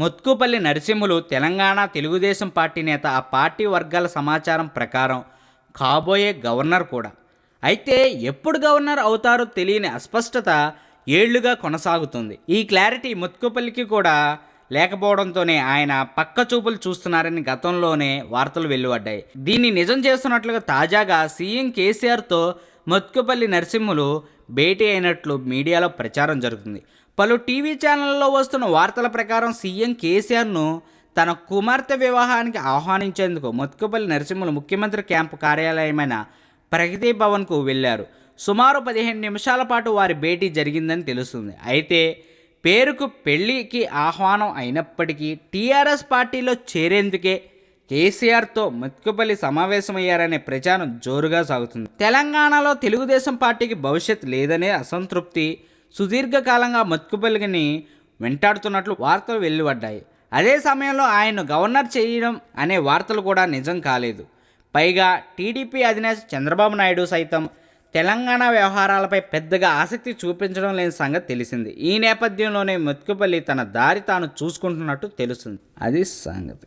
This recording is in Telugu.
మొత్కుపల్లి నరసింహులు తెలంగాణ తెలుగుదేశం పార్టీ నేత ఆ పార్టీ వర్గాల సమాచారం ప్రకారం కాబోయే గవర్నర్ కూడా. అయితే ఎప్పుడు గవర్నర్ అవుతారో తెలియని అస్పష్టత ఏళ్ళుగా కొనసాగుతుంది. ఈ క్లారిటీ ముత్కుపల్లికి కూడా లేకపోవడంతోనే ఆయన పక్క చూపులు చూస్తున్నారని గతంలోనే వార్తలు వెలువడ్డాయి. దీన్ని నిజం చేస్తున్నట్లుగా తాజాగా సీఎం కేసీఆర్తో మత్కుపల్లి నరసింహులు భేటీ అయినట్లు మీడియాలో ప్రచారం జరుగుతుంది. పలు టీవీ ఛానళ్ళలో వస్తున్న వార్తల ప్రకారం సీఎం కేసీఆర్ను తన కుమార్తె వివాహానికి ఆహ్వానించేందుకు మొత్కుపల్లి నరసింహులు ముఖ్యమంత్రి క్యాంపు కార్యాలయమైన ప్రగతి భవన్కు వెళ్ళారు. సుమారు పదిహేను నిమిషాల పాటు వారి భేటీ జరిగిందని తెలుస్తుంది. అయితే పేరుకు పెళ్ళికి ఆహ్వానం అయినప్పటికీ టీఆర్ఎస్ పార్టీలో చేరేందుకే కేసీఆర్తో మొత్తుకుపల్లి సమావేశమయ్యారనే ప్రచారం జోరుగా సాగుతుంది. తెలంగాణలో తెలుగుదేశం పార్టీకి భవిష్యత్ లేదనే అసంతృప్తి సుదీర్ఘకాలంగా మొత్తుకుపల్లిని వెంటాడుతున్నట్లు వార్తలు వెలువడ్డాయి అదే సమయంలో ఆయన్ను గవర్నర్ చేయడం అనే వార్తలు కూడా నిజం కాలేదు. పైగా టీడీపీ అధినేత చంద్రబాబు నాయుడు సైతం తెలంగాణ వ్యవహారాలపై పెద్దగా ఆసక్తి చూపించడం లేని సంగతి తెలిసింది. ఈ నేపథ్యంలోనే మొత్తుకుపల్లి తన దారి తాను చూసుకుంటున్నట్టు తెలుస్తుంది. అది సంగతి.